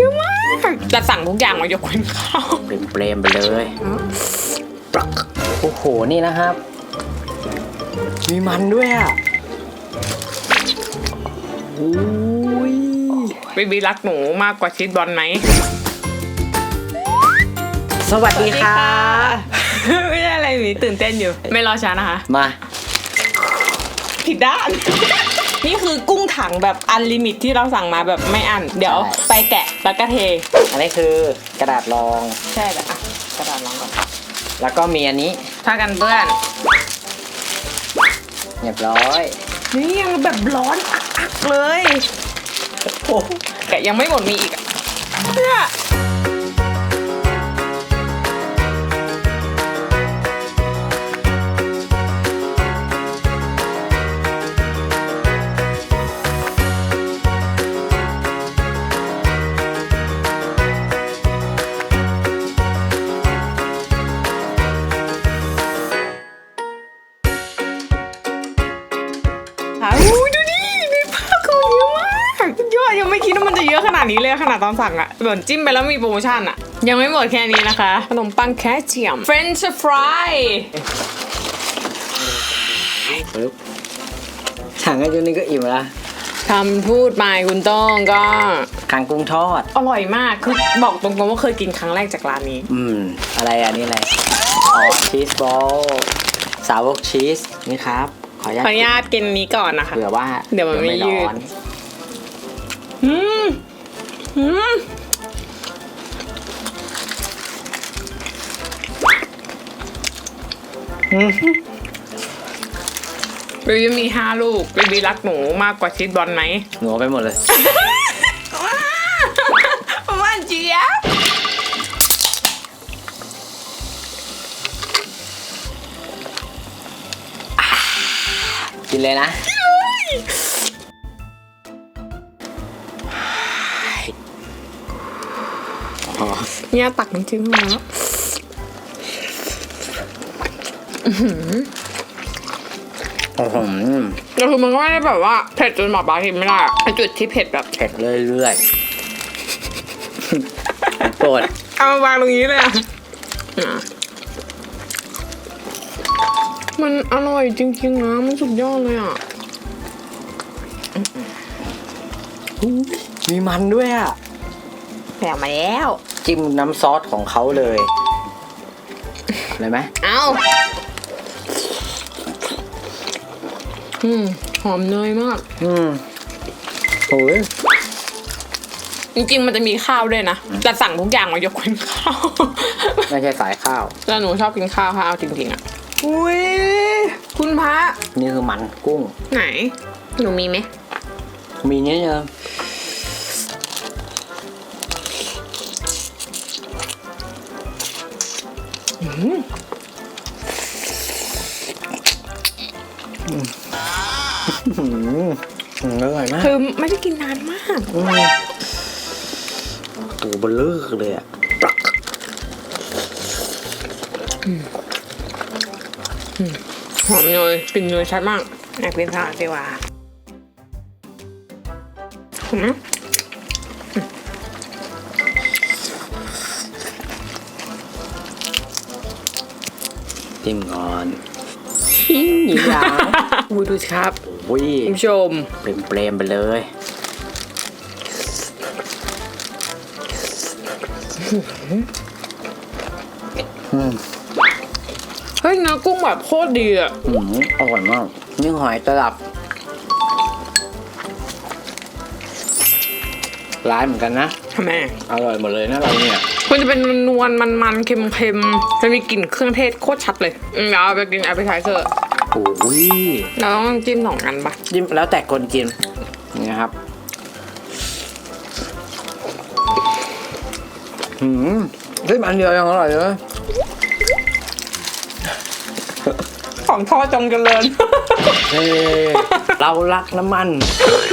เยอะมากจะสั่งทุกอย่างมายกเว้นข้าวเปรมเปรมๆไปเลยปรักโอ้โห นี่นะครับ มีมันด้วยอะอุ้ยบีบีรักหนูมากกว่าชีสบอลไหม สวัสดีค่ะ ไม่ใช่อะไรหนูตื่นเต้นอยู่ ไม่รอช้านะคะ มา ผิดด้าน นี่คือกุ้งถังแบบอันลิมิตที่เราสั่งมาแบบไม่อันเดี๋ยวใช่ไปแกะแล้วก็เท อันนี้คือกระดาษรอง ใช่แบบอะกระดาษรองก่อน แล้วก็มีอันนี้ผ้ากันเปื้อนเรียบร้อย นี่ยังแบบร้อนอักๆเลยโอ้แต่ยังไม่หมดมีอีกอะเนี่ย อะขนาดนี้เลยขนาดตอนสั่งอะเหมือนจิ้มไปแล้วมีโปรโมชั่นอะยังไม่หมดแค่นี้นะคะ ขนมปังแคเจียม French fry ปึ๊บสั่งกันจนนี้ก็อิ่มละคำพูดใหม่คุณต้องก็คางกุ้งทอด อร่อยมาก คือบอกตรงๆว่าเคยกินครั้งแรกจากร้านนี้ อืม อะไรอันนี้อะไรอ๋อชีสบอลสาวกชีส นี่ครับ ขออนุญาขตออนุญาตกินนี้ก่อนนะคะ เผื่อว่า เดี๋ยวมันไม่ยืดร้อนอืม อืมบีบีมีห้าลูกบีบีรักหนูมากกว่าชีสบอลไหมหนูเอาไปหมดเลยหวานเจี๊ยบกินเลยนะ เนี่ยตักน้ำจิ้มมาแล้วโอ้โหแต่คือมันก็ไม่ได้แบบว่าเผ็ดจนหมอปลากินไม่ได้อะไอจุดที่เผ็ดแบบ เผ็ดเรื่อยๆโปรดเอามาวางตรงนี้เลยอะอะมันอร่อยจริงๆนะ มันสุดยอดเลยอะ มีมันด้วยอะ แถมมาแล้ว จิ้มน้ำซอสของเขาเลยเลยไหมเอาอืมหอมเนยมาก อืมโอ้ยจริงๆมันจะมีข้าวด้วยนะจะสั่งทุกอย่างมายกเว้นข้าว ไม่ใช่สายข้าวแล้วหนูชอบกินข้าวค่ะเอาจริงๆอะอุ้ยคุณพระนี่คือมันกุ้ง ไหน หนูมีไหมมีเนี้ยเนอะ อืมอืมอร่อยมากคือไม่ได้กินนานมาก อืมตัวเบลอเลยอะหอมเนยกลิ่นเนยชัดมากแอบกินสลัดดีกว่าเห็นไหม จิ้มก่อนหิ้งหยิบยาวอุ้ยดูสิครับโอ้ยคุณผู้ชมเปรมเปรมๆไปเลยเฮ้ยเนื้อกุ้งแบบโคตรดีอะอืมอร่อยมากนี่หอยตลับ ร้ายเหมือนกันนะทำไมอร่อยหมดเลยนะเราเนี่ย มันจะเป็นนวลๆมันๆเค็มๆจะมีกลิ่นเครื่องเทศโคตรชัดเลยอืมเดี๋ยวเอาไปกินแอปเปิลไทเซอร์โอ้ยเราต้องจิ้มสองอันปะจิ้มแล้วแต่คนกินนี่ครับหืมจิ้มอันเดียวยังอร่อยเลยของทอดจงเจริญเฮ้เรารักน้ำมัน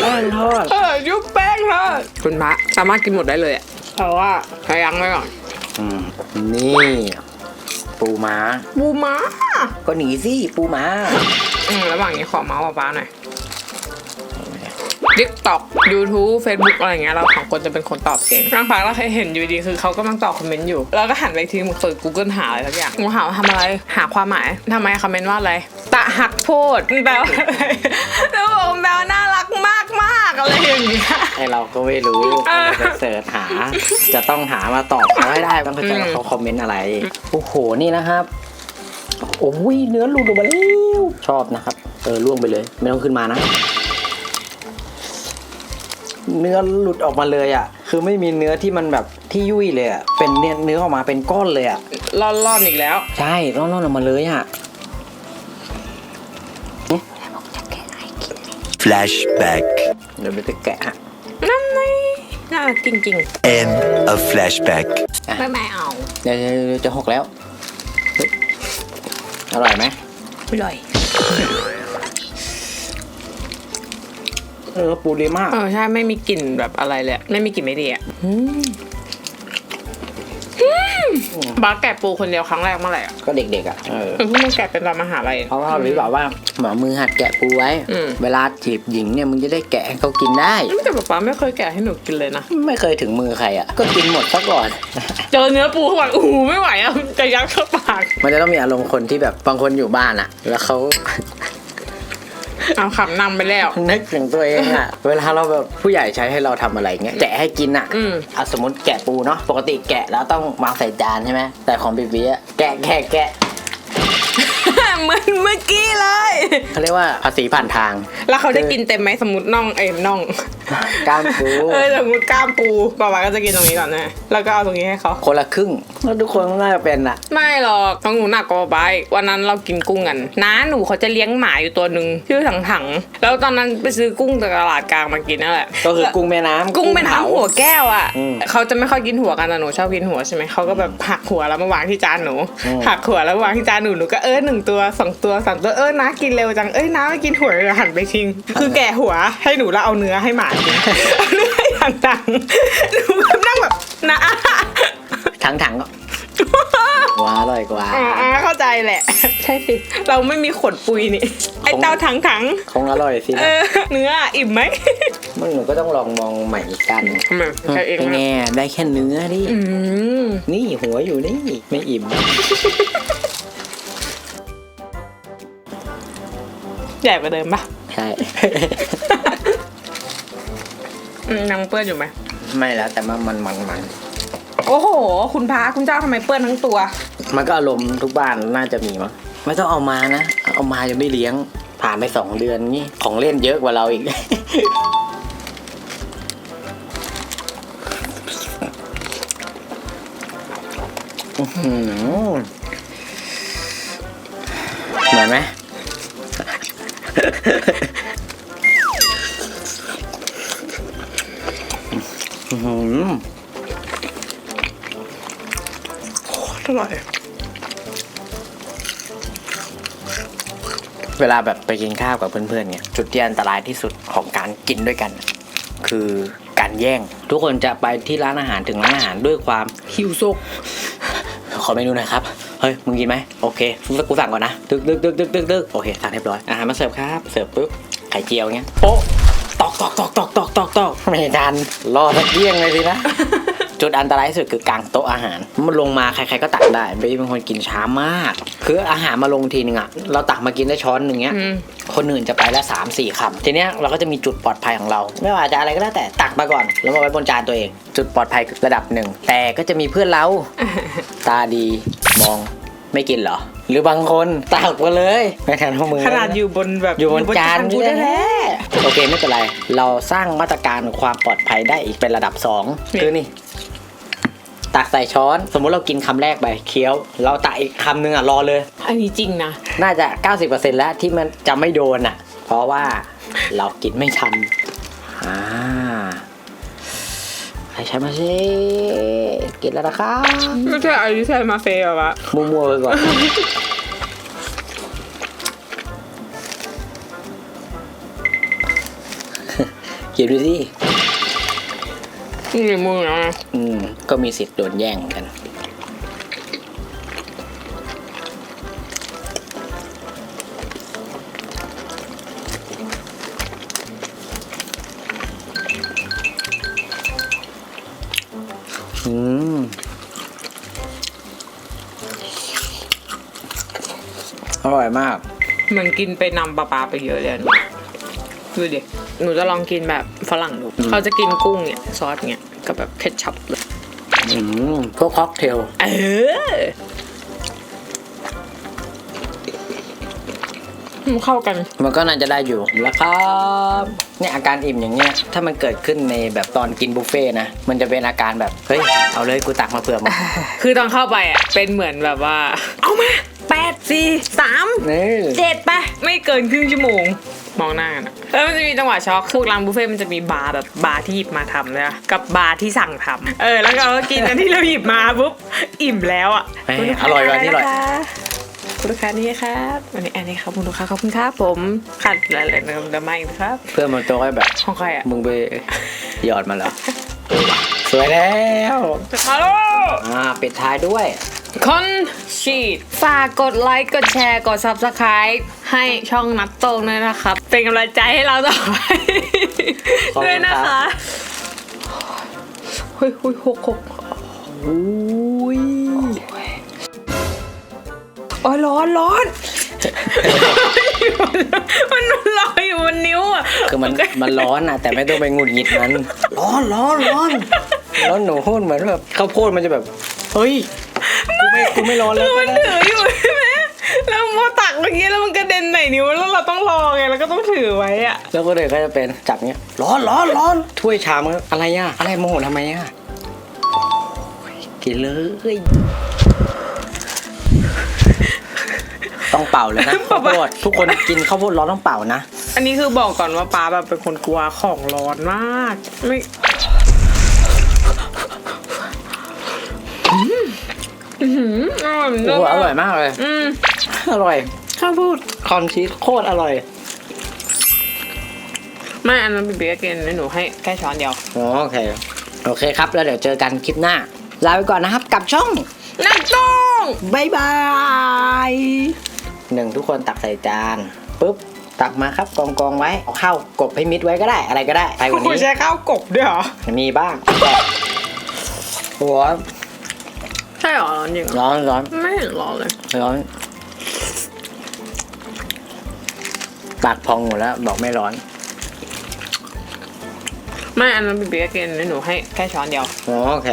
แป้งทอดเออยุบแป้งทอดคุณพระสามารถกินหมดได้เลยอะ เพราะว่าพยั้งไว้ก่อนอืมนี่ ปูม้า บูม้าก็หนีสิปูม้าอืมระหว่างนี้ขอเมาส์ป๊าๆหน่อย TikTok YouTube Facebook อะไรอย่างเงี้ยเราสองคนจะเป็นคนตอบเองบางครั้งเราเคยเห็นอยู่ดีคือเขากำลังตอบคอมเมนต์อยู่ แล้วก็หันไปอีกทีมึงเปิด Google หาอะไรสักอย่างมึงหาว่าทำอะไรหาความหมายทำไมคอมเมนต์ว่าอะไรตะหักโพดแปลว่าอะไรแล้วบอกว่าแปลว่าน่ารักมากมาก ๆอะไรอย่างเงี้ย ไอเราก็ไม่รู้เออเราไปเสิร์ชหา จะต้องหามาตอบเขาให้ได้ต้องเข้าใจว่าเขาคอมเมนต์อะไร โอ้โห นี่นะครับ โอ้ยเนื้อหลุดออกมาแล้วชอบนะครับ เออล่วงไปเลย ไม่ต้องขึ้นมานะ เนื้อหลุดออกมาเลยอะ คือไม่มีเนื้อที่มันแบบที่ยุ่ยเลยอะ เป็นเนื้อเนื้อออกมาเป็นก้อนเลยอะ ร่อนๆอีกแล้ว ใช่ร่อนๆออกมาเลยอะ Flashback. เดี๋ยวไปแกะฮะนั่นไงน่ารักจริง End of flashback. ๆไม่ไม่เอาเดี๋ยวเดี๋ยวเดี๋ยวจะหกแล้วเฮ้ยอร่อยไหมไม่เลยเออปูดีมากเออใช่ไม่มีกลิ่นแบบอะไรเลยอะไม่มีกลิ่นไม่ดีอะ บาสแกะปูคนเดียวครั้งแรกเมื่อไหร่อะก็เด็กๆอะเออเพิ่งมาแกะเป็นตอนมหาลัย เพราะว่าเรารู้แบบว่าหมอมือหัดแกะปูไว้ อืม เวลาจีบหญิงเนี่ยมึงจะได้แกะให้เขากินได้ แต่ป๊าป๊าไม่เคยแกะให้หนูกินเลยนะ ไม่เคยถึงมือใครอะ ก็กินหมดซะก่อน เจอเนื้อปูเข้าไปอู้หูไม่ไหวอะจะยัดเข้าปาก มันจะต้องมีอารมณ์คนที่แบบบางคนอยู่บ้านอะ แล้วเขา เอาขับนำไปแล้ว นึกถึงตัวเองอะเวลาเราแบบผู้ใหญ่ใช้ให้เราทำอะไรเงี้ยแกะให้กินอะอืม เอาสมมติแกะปูเนาะปกติแกะแล้วต้องวางใส่จานใช่ไหมแต่ของบีบีอะแกะแกะแกะเหมือนเมื่อกี้เลย เขาเรียกว่าภาษีผ่านทางแล้วเขาได้กินเต็มไหมสมมติน่องเอ็มน่อง กล้ามปูเออสมมติกล้ามปูป๊าป๊าก็จะกินตรงนี้ก่อนนะแล้วก็เอาตรงนี้ให้เขาคนละครึ่งแล้วทุกคนก็น่าจะเป็นอะ ไม่หรอกน้องหนูหนักกว่าไปวันนั้นเรากินกุ้งกันน้าหนูเขาจะเลี้ยงหมาอยู่ตัวหนึ่งชื่อถังถังๆแล้วตอนนั้นไปซื้อกุ้งจากตลาดกลางมากินนั่นแหละ ก็คือกุ้งแม่น้ำกุ้งเป็นเผาน้ำหัวแก้วอะอืม เขาจะไม่ค่อยกินหัวกันแต่หนูชอบกินหัวใช่ไหมเขาก็แบบหักหัวแล้วมาวางที่จานหนูอืม หักหัวแล้วมาวางที่จานหนูหนูก็เออหนึ่งตัวสองตัวสามตัวเออน้ากินเร็วจังเอ้ยน้าไม่กินหัวเลยหันไปทิ้งคือแกะหัวให้หนูแล้วเอาเนื้อให้หมากินเอาเนื้อให้ถังถังๆหนูก็นั่งแบบนะทั้งถังก็ว้าอร่อยกว่าอ่าอ่าเข้าใจแหละ ใช่สิ เราไม่มีขนปุยนี่ ไอเต้าถังถังคงอร่อยสิๆเอนะอเนื้ออิ่มไหมมึงหนูก็ต้องลองมองใหม่กันทำไมใช่เองเป็นไหมไงได้แค่เนื้อดิอืมนี่หัวอยู่นี่ไม่อิ่มใหญ่กว่าเดิมปะใช่อืม ยังเปื้อนอยู่ไหมไม่แล้วแต่มันมันมันมันโอ้โห คุณพระคุณเจ้าทำไมเปื้อนทั้งตัว มันก็อารมณ์ทุกบ้านน่าจะมีมั้งไม่ต้องเอามานะ เอามายังไม่เลี้ยงผ่านไปสองเดือนนี่ของเล่นเยอะกว่าเราอีกอื้อหือเหมือนไหม หืออร่อย เวลาแบบไปกินข้าวกับเพื่อนๆเนี่ย จุดที่อันตรายที่สุดของการกินด้วยกัน คือการแย่ง ทุกคนจะไปที่ร้านอาหารถึงร้านอาหารด้วยความหิวโซกขอเมนูหน่อยครับ เฮ้ย มึงกินไหม โอเค กูสั่งก่อนนะ ตึกตึกตึกตึกตึกตึกโอเค สั่งเรียบร้อย อาหารมาเสิร์ฟครับ เสิร์ฟปุ๊บ ไข่เจียวเงี้ย โป๊ะ ตอกตอกตอกตอกตอกตอกตอกไม่ทันรอสักเที่ยงเลยสินะ จุดอันตรายที่สุดคือกลางโต๊ะอาหาร มันลงมาใครๆก็ตักได้เบบี้เป็นคนกินช้ามาก คืออาหารมาลงทีนึงอะเราตักมากินได้ช้อนหนึ่งเงี้ยอืมคนอื่นจะไปละสามสี่คำทีเนี้ยเราก็จะมีจุดปลอดภัยของเรา ไม่ว่าจะอะไรก็แล้วแต่ตักมาก่อน แล้วมาไว้บนจานตัวเอง จุดปลอดภัยระดับหนึ่งแต่ก็จะมีเพื่อนเราตาดีมอง ไม่กินเหรอ หรือบางคนตักมาเลยไม่ทันพวกมึงขนาดอยู่บนแบบอยู่บนจานกูแท้แท้โอเคไม่เป็นไร เราสร้างมาตรการความปลอดภัยได้อีกเป็นระดับสองนี่คือนี่ตักใส่ช้อน สมมุติเรากินคำแรกไปเคี้ยว เราตักอีกคำหนึ่งอะรอเลยๆอันนี้จริงนะ น่าจะ 90%แล้วที่มันจะไม่โดนอะ เพราะว่าเรากินไม่ทันอ่า ใครใช้มาสิกินแล้วนะครับไม่ใช่อายุใช่มาเฟ่หรอวะมัวๆไปก่อนกินดูสินี่มึงนะอืม ก็มีสิทธิ์โดนแย่งเหมือนกัน อืมอร่อยมาก เหมือนกินไปนำปลาปลาไปเยอะเลยนะดูดิ หนูจะลองกินแบบฝรั่งดู เขาจะกินกุ้งเนี่ยซอสเนี่ยกับแบบเคชัพเลย อืมพวกค็อกเทล เออ มันเข้ากัน มันก็น่าจะได้อยู่แล้วครับเนี่ยอาการอิ่มอย่างเงี้ยถ้ามันเกิดขึ้นในแบบตอนกินบุฟเฟ่ต์นะมันจะเป็นอาการแบบเฮ้ยเอาเลยกูตักมาเผื่อมึงคือตอนเข้าไปอะเป็นเหมือนแบบว่า เอามาแปดสี่สามนี่เจ็ดไปไม่เกินครึ่งชั่วโมงมองหน้ากันอะแล้วมันจะมีจังหวะช็อกพวกร้านบุฟเฟ่ต์มันจะมีบาร์แบบบาร์ที่หยิบมาทำนะกับบาร์ที่สั่งทำเออ แล้วเราก็กินอันที่เราหยิบมาปุ๊บอิ่มแล้วอะเอ้ยอร่อยกว่านี่อร่อย คุณลูกค้านี่ครับอันนี้อันนี้ครับคุณลูกค้าขอบคุณครับผมขัดอะไรๆนะเดไม่นะครับ เพื่อนมันโตให้แบบของใครอะมึงไปหยอดมาแล้วสวยแล้วฮัลโหลอ่าปิดท้ายด้วยคอนชีดฝากกดไลค์ กดแชร์ กด subscribe ให้ช่องนัดโตงด้วยนะครับ เป็นกำลังใจให้เราต่อไปขอบคุณครับด้วยนะคะเฮ้ยหุยหกหกอุ้ย โอ้ยร้อนร้อนมันมันลอยอยู่บนนิ้วอะคือมันมันร้อนอะ แต่ไม่ต้องไปหงุดหงิดมันร้อนร้อนร้อนร้อนหนูพูดเหมือนแบบข้าวโพดมันจะแบบ เฮ้ยกูไม่กูไม่ร้อนแล้วมันถืออยู่ใช่ไหมแล้วพอตักอย่างเงี้ยแล้วมันกระเด็นใส่นิ้วแล้วเราต้องรอไงแล้วก็ต้องถือไว้อะแล้วก็เลยก็จะเป็นจับเงี้ยร้อนร้อนร้อนถ้วยชามนอะไรอะอะไรโมโหทำไมอะโอ้ยกินเลย ต้องเป่าเลยนะข้าวโพดทุกคนกินข้าวโพดร้อนต้องเป่านะ อันนี้คือบอกก่อนว่าป้าแบบเป็นคนกลัวของร้อนมากไม่อืมอื้อหืออร่อยเหมือนโอ้เดิมโหอร่อยมากเลย อืมอร่อย ข้าวพูดคอนชีสโคตรอร่อยไม่อันนั้นบีบีก็กินหนูให้แค่ช้อนเดียวอ๋อโอเค โอเคครับ แล้วเดี๋ยวเจอกันคลิปหน้า ลาไปก่อนนะครับกับช่อง นักต้องบายบาย หนึ่งทุกคนตักใส่จานปุ๊บตักมาครับกองกองๆไว้เอาข้าวกบให้มิดไว้ก็ได้อะไรก็ได้ไปกว่าคุณนี้ใช้ข้าวกบด้วยเหรอมีบ้างหัวใช่เหรอร้อนจริงเหรอร้อนร้อนไม่เห็นร้อนเลยร้อนปากพองหมดแล้วบอกไม่ร้อน ไม่อันนั้นบีบีก็กินหนูให้แค่ช้อนเดียวอ๋อโอเค